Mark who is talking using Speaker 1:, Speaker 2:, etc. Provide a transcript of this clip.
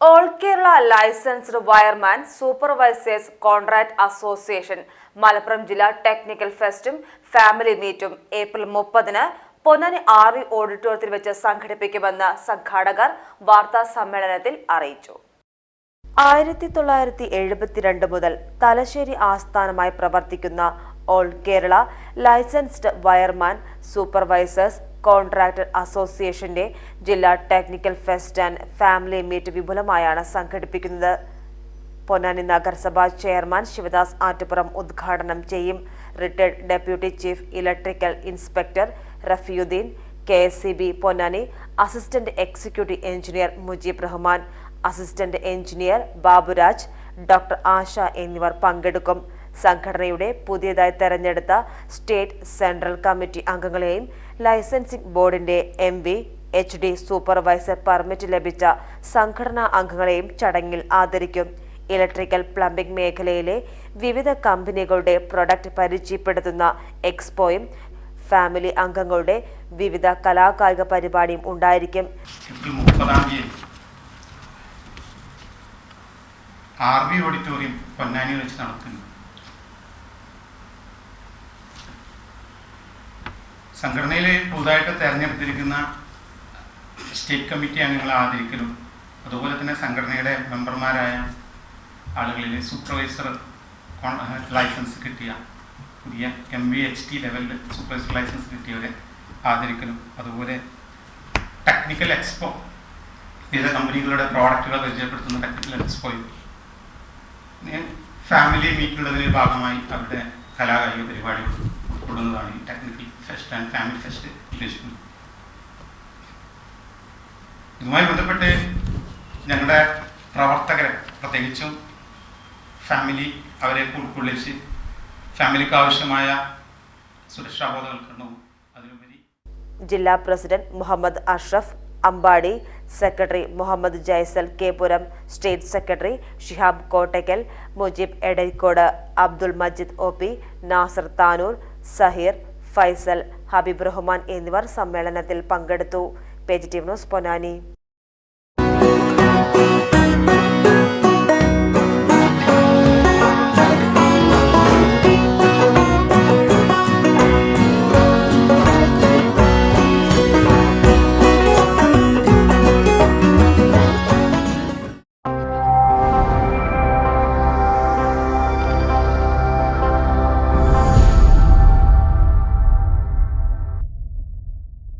Speaker 1: All Kerala licensed wireman supervisors contract association Malappuram ജില്ലാ technical ഫെസ്റ്റും family മീറ്റും April മുപ്പതിന് പൊന്നാനി ഇ ഓഡിറ്റോറിയത്തിൽ വെച്ച് സംഘടിപ്പിക്കുമെന്ന് സംഘാടകർ വാർത്താ സമ്മേളനത്തിൽ അറിയിച്ചു. ആയിരത്തി തൊള്ളായിരത്തി എഴുപത്തിരണ്ട് മുതൽ തലശ്ശേരി ആസ്ഥാനമായി പ്രവർത്തിക്കുന്ന all Kerala licensed wireman supervisors contractor അസോസിയേഷന്റെ ജില്ലാ technical fest and family meet വിപുലമായാണ് സംഘടിപ്പിക്കുന്നത്. പൊന്നാനി നഗരസഭാ ചെയർമാൻ ശിവദാസ് ആറ്റുപുറം ഉദ്ഘാടനം ചെയ്യും. Retired deputy chief electrical inspector Rafiyuddin K S Ponnani assistant executive engineer Mujeeb Rahman assistant engineer Baburaj doctor Asha എന്നിവർ പങ്കെടുക്കും. സംഘടനയുടെ പുതിയതായി തെരഞ്ഞെടുത്ത സ്റ്റേറ്റ് സെൻട്രൽ കമ്മിറ്റി അംഗങ്ങളെയും ലൈസൻസിംഗ് ബോർഡിന്റെ M V H D supervisor permit ലഭിച്ച സംഘടനാ അംഗങ്ങളെയും ചടങ്ങിൽ ആദരിക്കും. ഇലക്ട്രിക്കൽ പ്ലംബിംഗ് മേഖലയിലെ വിവിധ കമ്പനികളുടെ പ്രൊഡക്റ്റ് പരിചയപ്പെടുത്തുന്ന എക്സ്പോയും ഫാമിലി അംഗങ്ങളുടെ വിവിധ കലാകായിക പരിപാടിയും ഉണ്ടായിരിക്കും.
Speaker 2: ആർ ബി ഓഡിറ്റോറിയം പൊന്നാനിയിൽ വെച്ച് നടത്തുന്നു സംഘടനയിൽ പുതുതായിട്ട് തെരഞ്ഞെടുത്തിരിക്കുന്ന സ്റ്റേറ്റ് കമ്മിറ്റി അംഗങ്ങളെ ആദരിക്കലും അതുപോലെ തന്നെ സംഘടനയുടെ മെമ്പർമാരായ ആളുകളിൽ സൂപ്പർവൈസർ ലൈസൻസ് കിട്ടിയ പുതിയ എം വി എച്ച് ടി ലെവലിൽ സൂപ്പർവൈസർ ലൈസൻസ് കിട്ടിയവരെ ആദരിക്കലും അതുപോലെ ടെക്നിക്കൽ എക്സ്പോ വിവിധ കമ്പനികളുടെ പ്രോഡക്റ്റുകൾ പരിചയപ്പെടുത്തുന്ന ടെക്നിക്കൽ എക്സ്പോയും ഫാമിലി മീറ്റുള്ളതിന്റെ ഭാഗമായി അവരുടെ കലാകായിക പരിപാടികൾ ഉൾക്കൊള്ളുന്നതാണ് ഈ technical fest and family fest ഉദ്ദേശിക്കുന്നു ഇതുമായി ബന്ധപ്പെട്ട് ഞങ്ങളുടെ പ്രവർത്തകരെ പ്രത്യേകിച്ചും ഫാമിലി അവരെ ഉൾക്കൊള്ളിച്ച് ഫാമിലിക്ക് ആവശ്യമായ സുരക്ഷാ ബോധവൽക്കരണവും അതിലുപരി
Speaker 1: ജില്ലാ president Muhammad Ashraf Ambadi secretary Muhammad Jaisal Kepuram state secretary Shihab Kottakkal Mujeeb Edarikode Abdul Majid O P Nasar Tanur Saheer Faisal Habeeb Rahman എന്നിവർ സമ്മേളനത്തിൽ പങ്കെടുത്തു. T news Ponnani.